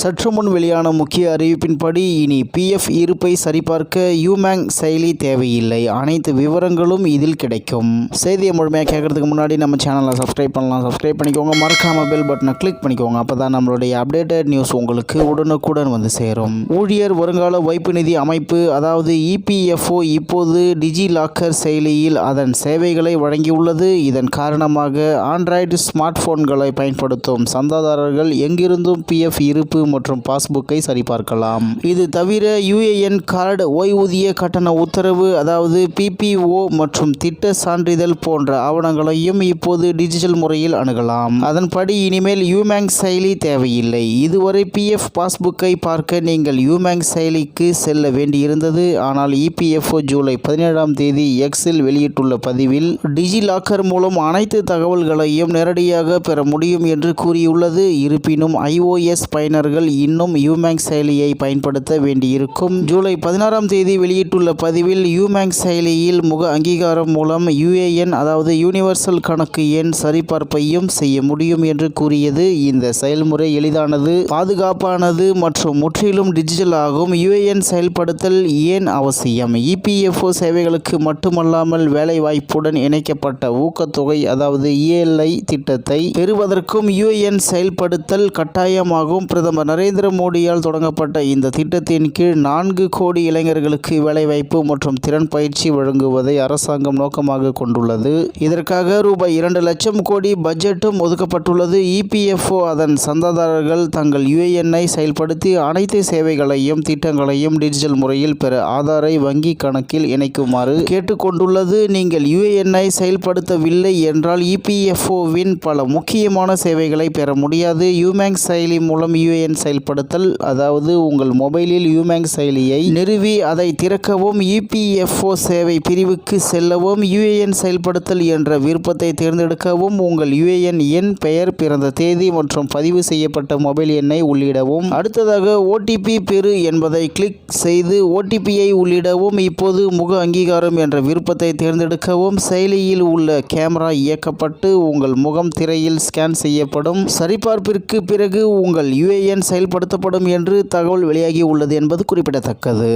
சற்று முன் வெளியான முக்கிய அறிவிப்பின்படி இனி பிஎஃப் இருப்பை சரிபார்க்க யூமேங் செயலி தேவையில்லை. அனைத்து விவரங்களும் இதில் கிடைக்கும். செய்தியை முழுமையாக கேட்கறதுக்கு முன்னாடி நம்ம சேனலை சப்ஸ்கிரைப் பண்ணலாம். சப்ஸ்கிரைப் பண்ணிக்கோங்க. மறக்காம பெல் பட்டனை கிளிக் பண்ணிக்கோங்க. அப்போ தான் நம்மளுடைய அப்டேட்டட் நியூஸ் உங்களுக்கு உடனுக்குடன் வந்து சேரும். ஊழியர் வருங்கால வைப்பு நிதி அமைப்பு அதாவது இபிஎஃப்ஓ இப்போது டிஜி லாக்கர் செயலியில் அதன் சேவைகளை வழங்கியுள்ளது. இதன் காரணமாக ஆண்ட்ராய்டு ஸ்மார்ட் போன்களை பயன்படுத்தும் சந்தாதாரர்கள் எங்கிருந்தும் பிஎஃப் இருப்பு மற்றும் பாஸ்புக்கை சரிபார்க்கலாம். இது தவிர யுஏஎன் கார்டு ஓய்வூதிய கட்டண உத்தரவு அதாவது பிபிஓ மற்றும் திட்ட சான்றிதழ் போன்ற ஆவணங்களையும் இப்போது டிஜிட்டல் முறையில் அணுகலாம். அதன்படி இனிமேல் யூமேங் செயலி தேவையில்லை. இதுவரை பிஎஃப் பாஸ்புக்கை பார்க்க நீங்கள் யூமேங் செயலிக்கு செல்ல வேண்டியிருந்தது. ஆனால் இபிஎஃப்ஓ ஜூலை பதினேழாம் தேதி எக்ஸில் வெளியிட்டுள்ள பதிவில் டிஜிலாக்கர் மூலம் அனைத்து தகவல்களையும் நேரடியாக பெற முடியும் என்று கூறியுள்ளது. இருப்பினும் ஐஓஎஸ் பயனர்கள் இன்னும் யூமேங் செயலியை பயன்படுத்த வேண்டியிருக்கும். ஜூலை பதினாறாம் தேதி வெளியிட்டுள்ள பதிவில் யூமேங் செயலியில் முக அங்கீகாரம் மூலம் யுஏஎன் அதாவது யூனிவர்சல் கணக்கு எண் சரிபார்ப்பையும் செய்ய முடியும் என்று கூறியது. இந்த செயல்முறை எளிதானது பாதுகாப்பானது மற்றும் முற்றிலும் டிஜிட்டல் ஆகும். யுஏஎன் செயல்படுத்தல் ஏன் அவசியம்? இபிஎஃப்ஓ சேவைகளுக்கு மட்டுமல்லாமல் வேலைவாய்ப்புடன் இணைக்கப்பட்ட ஊக்கத்தொகை அதாவது இஎல்ஐ திட்டத்தை பெறுவதற்கும் யுஏஎன் செயல்படுத்தல் கட்டாயமாகும். பிரதமர் நரேந்திர மோடியால் தொடங்கப்பட்ட இந்த திட்டத்தின் கீழ் நான்கு கோடி இளைஞர்களுக்கு வேலைவாய்ப்பு மற்றும் திறன் பயிற்சி வழங்குவதை அரசாங்கம் நோக்கமாக கொண்டுள்ளது. இதற்காக ரூபாய் இரண்டு லட்சம் கோடி பட்ஜெட்டும் ஒதுக்கப்பட்டுள்ளது. இபிஎஃப்ஓ அதன் சந்தாதாரர்கள் தங்கள் யுஏஎன்ஐ செயல்படுத்தி அனைத்து சேவைகளையும் திட்டங்களையும் டிஜிட்டல் முறையில் பெற ஆதாரை வங்கி கணக்கில் இணைக்குமாறு கேட்டுக்கொண்டுள்ளது. நீங்கள் யுஏஎன்ஐ செயல்படுத்தவில்லை என்றால் இபிஎஃப்ஓவின் பல முக்கியமான சேவைகளை பெற முடியாது. யூமேங் செயலி மூலம் யுஏஎன் செயல்படுத்தல் அதாவது உங்கள் மொபைலில் யூமேங் செயலியை நிறுவி அதை திறக்கவும் இபிஎஃப்ஓ சேவை பிரிவுக்கு செல்லவும் யுஏஎன் செயல்படுத்தல் என்ற விருப்பத்தை தேர்ந்தெடுக்கவும் உங்கள் யுஏஎன் எண் பெயர் பிறந்த தேதி மற்றும் பதிவு செய்யப்பட்ட மொபைல் எண்ணை உள்ளிடவும். அடுத்ததாக ஓடிபி பெறு என்பதை கிளிக் செய்து ஓடிபியை உள்ளிடவும். இப்போது முக அங்கீகாரம் என்ற விருப்பத்தை தேர்ந்தெடுக்கவும். செயலியில் உள்ள கேமரா இயக்கப்பட்டு உங்கள் முகம் திரையில் ஸ்கேன் செய்யப்படும். சரிபார்ப்பிற்கு பிறகு உங்கள் யுஏஎன் செயல்படுத்தப்படும் என்று தகவல் வெளியாகி உள்ளது என்பது குறிப்பிடத்தக்கது.